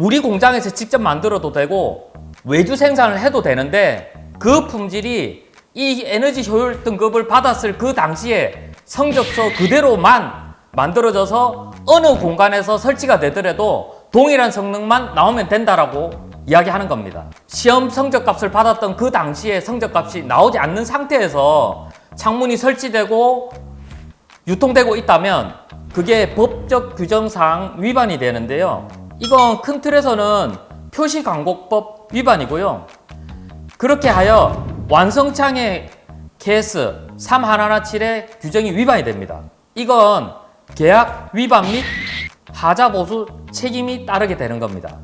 우리 공장에서 직접 만들어도 되고 외주 생산을 해도 되는데 그 품질이 이 에너지 효율 등급을 받았을 그 당시에 성적서 그대로만 만들어져서 어느 공간에서 설치가 되더라도 동일한 성능만 나오면 된다라고 이야기하는 겁니다. 시험 성적값을 받았던 그 당시에 성적값이 나오지 않는 상태에서 창문이 설치되고 유통되고 있다면 그게 법적 규정상 위반이 되는데요. 이건 큰 틀에서는 표시 광고법 위반이고요. 그렇게 하여 완성창의 KS 3117의 규정이 위반이 됩니다. 이건 계약 위반 및 하자 보수 책임이 따르게 되는 겁니다.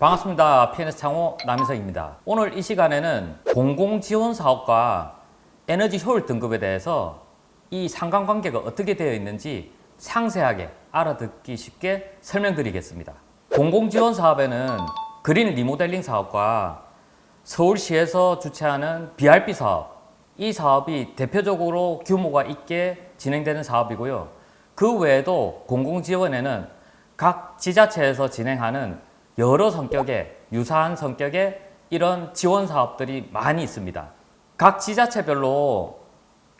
반갑습니다. PNS 창호 남인석입니다. 오늘 이 시간에는 공공지원 사업과 에너지 효율 등급에 대해서 이 상관관계가 어떻게 되어 있는지 상세하게 알아듣기 쉽게 설명드리겠습니다. 공공지원 사업에는 그린 리모델링 사업과 서울시에서 주최하는 BRB 사업, 이 사업이 대표적으로 규모가 있게 진행되는 사업이고요. 그 외에도 공공지원에는 각 지자체에서 진행하는 여러 성격의 유사한 성격의 이런 지원 사업들이 많이 있습니다. 각 지자체별로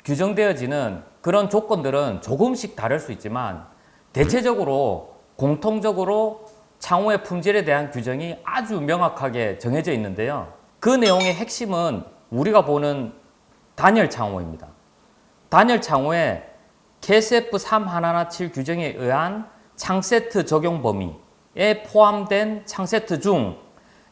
규정되어지는 그런 조건들은 조금씩 다를 수 있지만 대체적으로 공통적으로 창호의 품질에 대한 규정이 아주 명확하게 정해져 있는데요. 그 내용의 핵심은 우리가 보는 단열 창호입니다. 단열 창호의 KSF 3117 규정에 의한 창세트 적용 범위에 포함된 창세트 중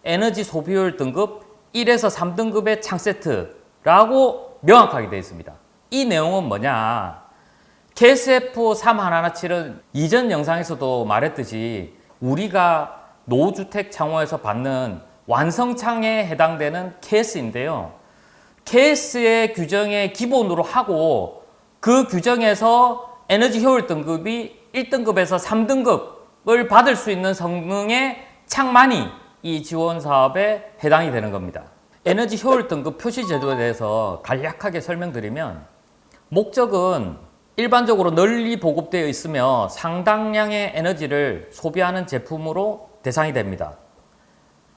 에너지 소비율 등급 1에서 3등급의 창세트라고 명확하게 되어 있습니다. 이 내용은 뭐냐? KSF 3117은 이전 영상에서도 말했듯이 우리가 노주택 창호에서 받는 완성창에 해당되는 KS인데요. KS의 규정에 기본으로 하고 그 규정에서 에너지 효율 등급이 1등급에서 3등급을 받을 수 있는 성능의 창만이 이 지원 사업에 해당이 되는 겁니다. 에너지 효율 등급 표시 제도에 대해서 간략하게 설명드리면 목적은 일반적으로 널리 보급되어 있으며 상당량의 에너지를 소비하는 제품으로 대상이 됩니다.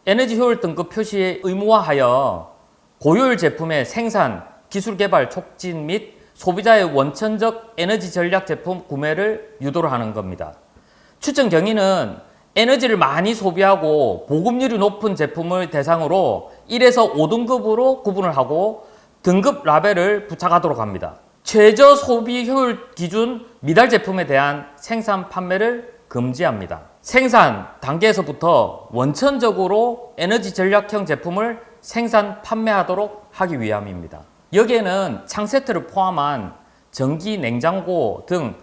에너지 효율 등급 표시에 의무화하여 고효율 제품의 생산, 기술 개발 촉진 및 소비자의 원천적 에너지 전략 제품 구매를 유도를 하는 겁니다. 추천 경위는 에너지를 많이 소비하고 보급률이 높은 제품을 대상으로 1에서 5등급으로 구분을 하고 등급 라벨을 부착하도록 합니다. 최저 소비 효율 기준 미달 제품에 대한 생산 판매를 금지합니다. 생산 단계에서부터 원천적으로 에너지 전략형 제품을 생산 판매하도록 하기 위함입니다. 여기에는 창세트를 포함한 전기 냉장고 등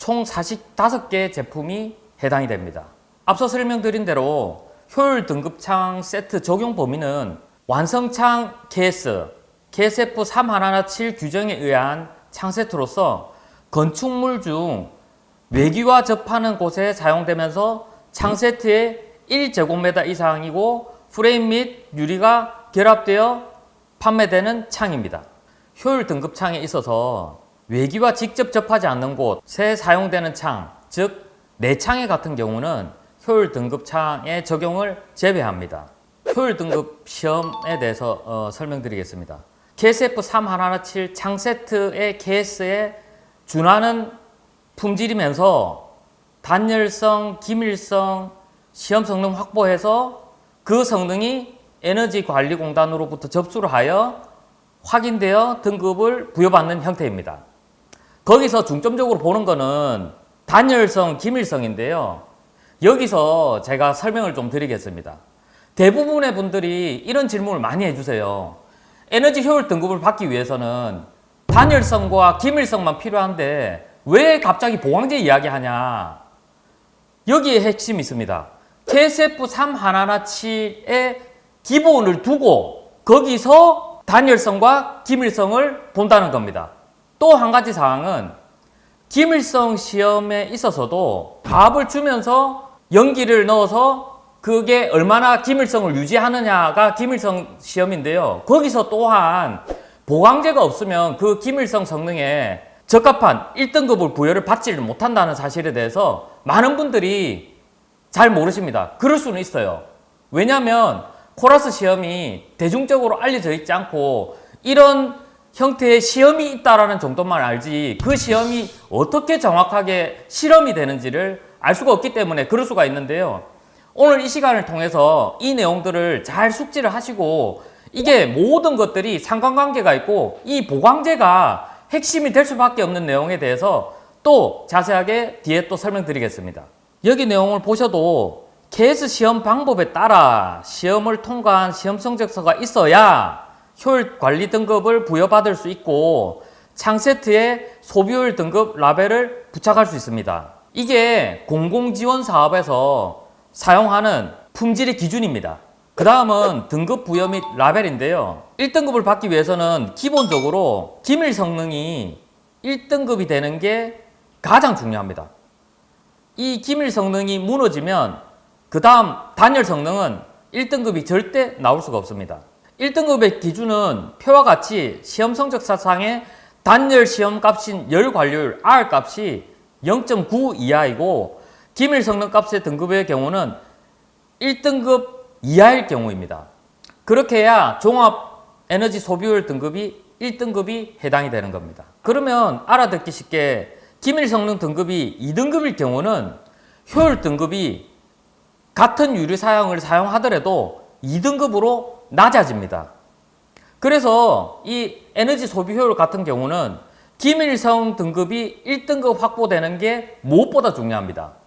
총 45개 제품이 해당이 됩니다. 앞서 설명드린 대로 효율 등급창 세트 적용 범위는 완성창 KS, KSF 3117 규정에 의한 창세트로서 건축물 중 외기와 접하는 곳에 사용되면서 창세트의 1제곱미터 이상이고 프레임 및 유리가 결합되어 판매되는 창입니다. 효율 등급 창에 있어서 외기와 직접 접하지 않는 곳에 사용되는 창, 즉 내창에 같은 경우는 효율 등급 창의 적용을 제외합니다. 효율 등급 시험에 대해서 어, 설명드리겠습니다. KSF 3117 창세트의 KS에 준하는 품질이면서 단열성, 기밀성, 시험 성능 확보해서 그 성능이 에너지관리공단으로부터 접수를 하여 확인되어 등급을 부여받는 형태입니다. 거기서 중점적으로 보는 거는 단열성, 기밀성인데요. 여기서 제가 설명을 좀 드리겠습니다. 대부분의 분들이 이런 질문을 많이 해주세요. 에너지 효율 등급을 받기 위해서는 단열성과 기밀성만 필요한데 왜 갑자기 보강제 이야기하냐? 여기에 핵심이 있습니다. KSF 3117의 기본을 두고 거기서 단열성과 기밀성을 본다는 겁니다. 또 한 가지 사항은 기밀성 시험에 있어서도 답을 주면서 연기를 넣어서 그게 얼마나 기밀성을 유지하느냐가 기밀성 시험인데요. 거기서 또한 보강제가 없으면 그 기밀성 성능에 적합한 1등급을 부여를 받지를 못한다는 사실에 대해서 많은 분들이 잘 모르십니다. 그럴 수는 있어요. 왜냐하면 코러스 시험이 대중적으로 알려져 있지 않고 이런 형태의 시험이 있다라는 정도만 알지 그 시험이 어떻게 정확하게 실험이 되는지를 알 수가 없기 때문에 그럴 수가 있는데요. 오늘 이 시간을 통해서 이 내용들을 잘 숙지를 하시고 이게 모든 것들이 상관관계가 있고 이 보강제가 핵심이 될 수밖에 없는 내용에 대해서 또 자세하게 뒤에 또 설명드리겠습니다. 여기 내용을 보셔도 KS 시험 방법에 따라 시험을 통과한 시험 성적서가 있어야 효율 관리 등급을 부여받을 수 있고 창세트에 소비효율 등급 라벨을 부착할 수 있습니다. 이게 공공지원 사업에서 사용하는 품질의 기준입니다. 그 다음은 등급 부여 및 라벨인데요. 1등급을 받기 위해서는 기본적으로 기밀 성능이 1등급이 되는 게 가장 중요합니다. 이 기밀 성능이 무너지면 그 다음 단열 성능은 1등급이 절대 나올 수가 없습니다. 1등급의 기준은 표와 같이 시험 성적 사상의 단열 시험 값인 열 관료율 R 값이 0.9 이하이고 기밀 성능 값의 등급의 경우는 1등급 이하일 경우입니다. 그렇게 해야 종합 에너지 소비율 등급이 1등급이 해당이 되는 겁니다. 그러면 알아듣기 쉽게 기밀 성능 등급이 2등급일 경우는 효율 등급이 같은 유리 사양을 사용하더라도 2등급으로 낮아집니다. 그래서 이 에너지 소비 효율 같은 경우는 기밀성 등급이 1등급 확보되는 게 무엇보다 중요합니다.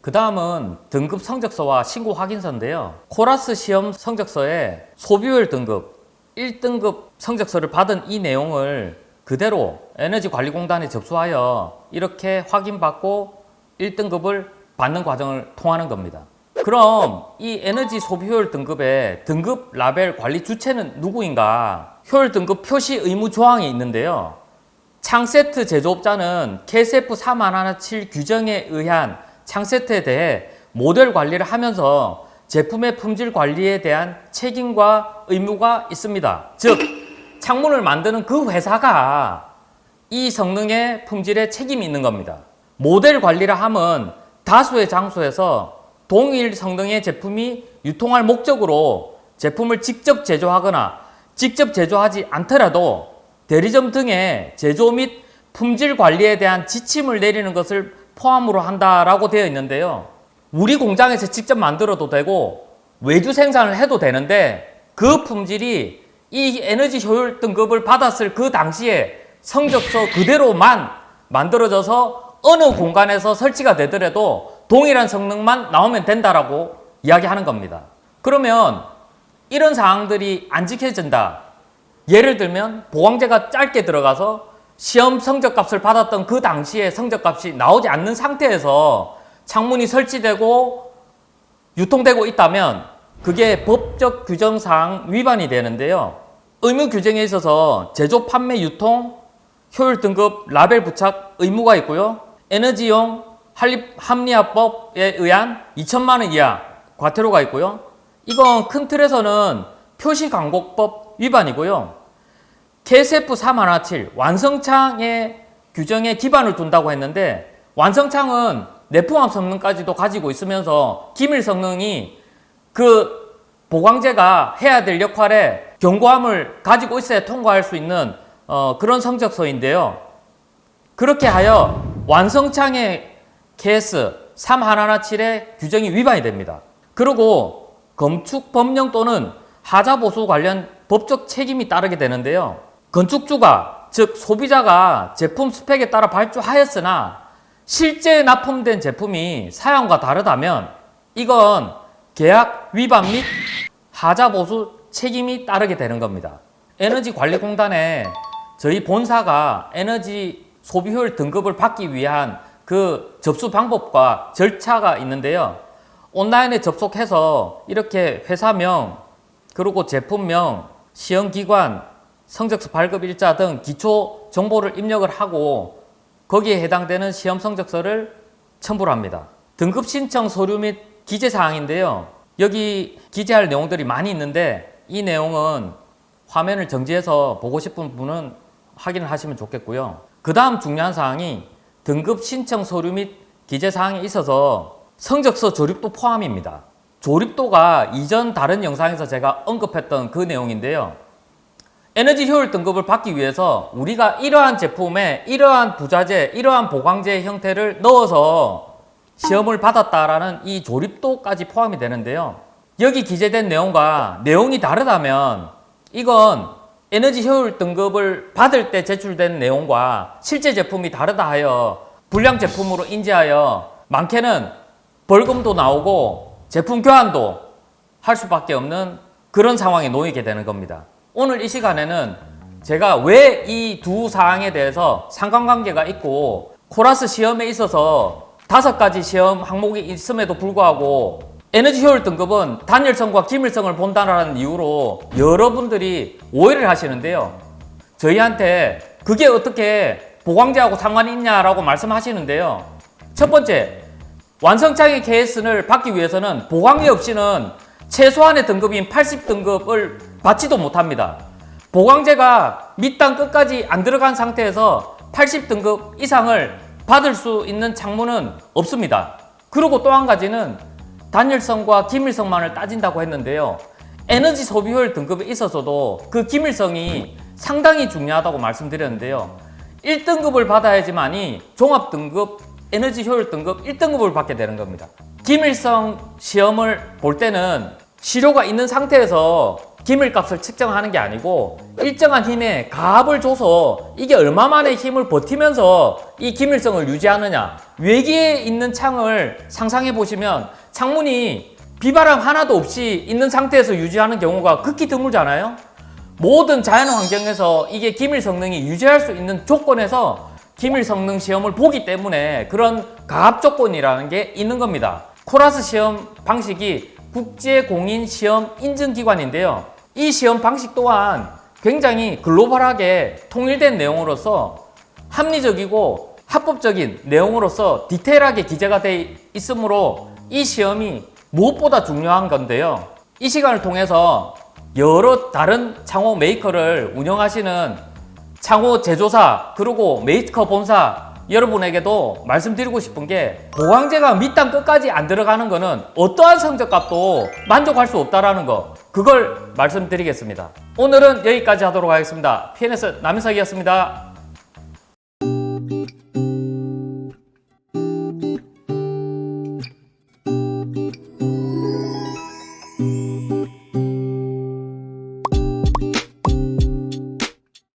그 다음은 등급 성적서와 신고 확인서인데요. 코라스 시험 성적서에 소비율 등급 1등급 성적서를 받은 이 내용을 그대로 에너지관리공단에 접수하여 이렇게 확인받고 1등급을 받는 과정을 통하는 겁니다. 그럼 이 에너지 소비효율 등급의 등급 라벨 관리 주체는 누구인가? 효율 등급 표시 의무 조항이 있는데요. 창세트 제조업자는 KSF 4117 규정에 의한 창세트에 대해 모델 관리를 하면서 제품의 품질 관리에 대한 책임과 의무가 있습니다. 즉, 창문을 만드는 그 회사가 이 성능의 품질에 책임이 있는 겁니다. 모델 관리를 하면 다수의 장소에서 동일 성능의 제품이 유통할 목적으로 제품을 직접 제조하거나 직접 제조하지 않더라도 대리점 등의 제조 및 품질 관리에 대한 지침을 내리는 것을 포함으로 한다라고 되어 있는데요. 우리 공장에서 직접 만들어도 되고 외주 생산을 해도 되는데 그 품질이 이 에너지 효율 등급을 받았을 그 당시에 성적서 그대로만 만들어져서 어느 공간에서 설치가 되더라도 동일한 성능만 나오면 된다라고 이야기하는 겁니다. 그러면 이런 사항들이 안 지켜진다. 예를 들면 보강제가 짧게 들어가서 시험 성적값을 받았던 그 당시에 성적값이 나오지 않는 상태에서 창문이 설치되고 유통되고 있다면 그게 법적 규정사항 위반이 되는데요. 의무 규정에 있어서 제조, 판매, 유통, 효율 등급 라벨 부착 의무가 있고요. 에너지용 합리화법에 의한 2천만 원 이하 과태료가 있고요. 이건 큰 틀에서는 표시광고법 위반이고요. KSF 3117 완성창의 규정에 기반을 둔다고 했는데 완성창은 내포함 성능까지도 가지고 있으면서 기밀 성능이 그 보강제가 해야 될 역할에 경고함을 가지고 있어야 통과할 수 있는 어, 그런 성적서인데요. 그렇게 하여 완성창의 KS 3117의 규정이 위반이 됩니다. 그리고 건축 법령 또는 하자 보수 관련 법적 책임이 따르게 되는데요. 건축주가 즉 소비자가 제품 스펙에 따라 발주하였으나 실제 납품된 제품이 사양과 다르다면 이건 계약 위반 및 하자 보수 책임이 따르게 되는 겁니다. 에너지관리공단에 저희 본사가 에너지 소비 효율 등급을 받기 위한 그 접수 방법과 절차가 있는데요. 온라인에 접속해서 이렇게 회사명, 그리고 제품명, 시험기관, 성적서 발급 일자 등 기초 정보를 입력을 하고 거기에 해당되는 시험 성적서를 첨부를 합니다. 등급 신청 서류 및 기재 사항인데요. 여기 기재할 내용들이 많이 있는데 이 내용은 화면을 정지해서 보고 싶은 분은 확인을 하시면 좋겠고요. 그 다음 중요한 사항이 등급 신청 서류 및 기재 사항에 있어서 성적서 조립도 포함입니다. 조립도가 이전 다른 영상에서 제가 언급했던 그 내용인데요. 에너지 효율 등급을 받기 위해서 우리가 이러한 제품에 이러한 부자재, 이러한 보강재 형태를 넣어서 시험을 받았다라는 이 조립도까지 포함이 되는데요. 여기 기재된 내용과 내용이 다르다면 이건 에너지 효율 등급을 받을 때 제출된 내용과 실제 제품이 다르다 하여 불량 제품으로 인지하여 많게는 벌금도 나오고 제품 교환도 할 수밖에 없는 그런 상황에 놓이게 되는 겁니다. 오늘 이 시간에는 제가 왜 이 두 사항에 대해서 상관관계가 있고 코라스 시험에 있어서 다섯 가지 시험 항목이 있음에도 불구하고 에너지 효율 등급은 단열성과 기밀성을 본다는 이유로 여러분들이 오해를 하시는데요. 저희한테 그게 어떻게 보강제하고 상관이 있냐라고 말씀하시는데요. 첫 번째, 완성창의 KS를 받기 위해서는 보강제 없이는 최소한의 등급인 80등급을 받지도 못합니다. 보강제가 밑단 끝까지 안 들어간 상태에서 80등급 이상을 받을 수 있는 창문은 없습니다. 그리고 또 한 가지는 단열성과 기밀성만을 따진다고 했는데요. 에너지 소비 효율 등급에 있어서도 그 기밀성이 상당히 중요하다고 말씀드렸는데요. 1등급을 받아야지만이 종합 등급 에너지 효율 등급 1등급을 받게 되는 겁니다. 기밀성 시험을 볼 때는 시료가 있는 상태에서 기밀값을 측정하는 게 아니고 일정한 힘에 가압을 줘서 이게 얼마만의 힘을 버티면서 이 기밀성을 유지하느냐 외기에 있는 창을 상상해 보시면 창문이 비바람 하나도 없이 있는 상태에서 유지하는 경우가 극히 드물잖아요 모든 자연 환경에서 이게 기밀 성능이 유지할 수 있는 조건에서 기밀 성능 시험을 보기 때문에 그런 가압 조건이라는 게 있는 겁니다. 코라스 시험 방식이 국제 공인 시험 인증 기관인데요. 이 시험 방식 또한 굉장히 글로벌하게 통일된 내용으로서 합리적이고 합법적인 내용으로서 디테일하게 기재가 돼 있으므로 이 시험이 무엇보다 중요한 건데요. 이 시간을 통해서 여러 다른 창호 메이커를 운영하시는 창호 제조사 그리고 메이커 본사 여러분에게도 말씀드리고 싶은 게 보강제가 밑단 끝까지 안 들어가는 거는 어떠한 성적값도 만족할 수 없다라는 거 그걸 말씀드리겠습니다. 오늘은 여기까지 하도록 하겠습니다. PNS 남인석이었습니다.